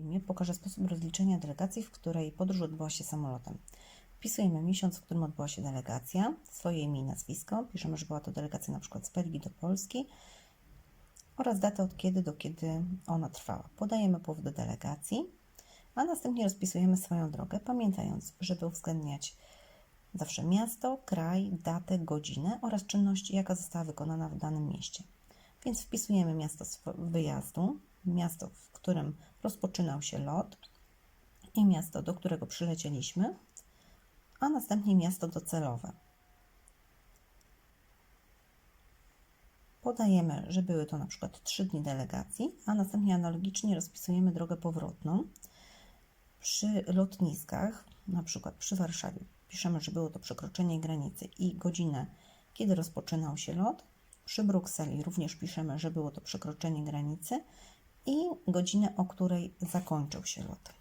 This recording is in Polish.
filmie pokażę sposób rozliczenia delegacji, w której podróż odbyła się samolotem. Wpisujemy miesiąc, w którym odbyła się delegacja, swoje imię i nazwisko, piszemy, że była to delegacja na przykład z Belgii do Polski oraz datę od kiedy do kiedy ona trwała. Podajemy powód do delegacji, a następnie rozpisujemy swoją drogę, pamiętając, żeby uwzględniać zawsze miasto, kraj, datę, godzinę oraz czynność, jaka została wykonana w danym mieście. Więc wpisujemy miasto wyjazdu, miasto, w którym rozpoczynał się lot i miasto, do którego przylecieliśmy, a następnie miasto docelowe. Podajemy, że były to na przykład 3 dni delegacji, a następnie analogicznie rozpisujemy drogę powrotną przy lotniskach, na przykład przy Warszawie. Piszemy, że było to przekroczenie granicy i godzinę, kiedy rozpoczynał się lot. Przy Brukseli również piszemy, że było to przekroczenie granicy i godzinę, o której zakończył się lot.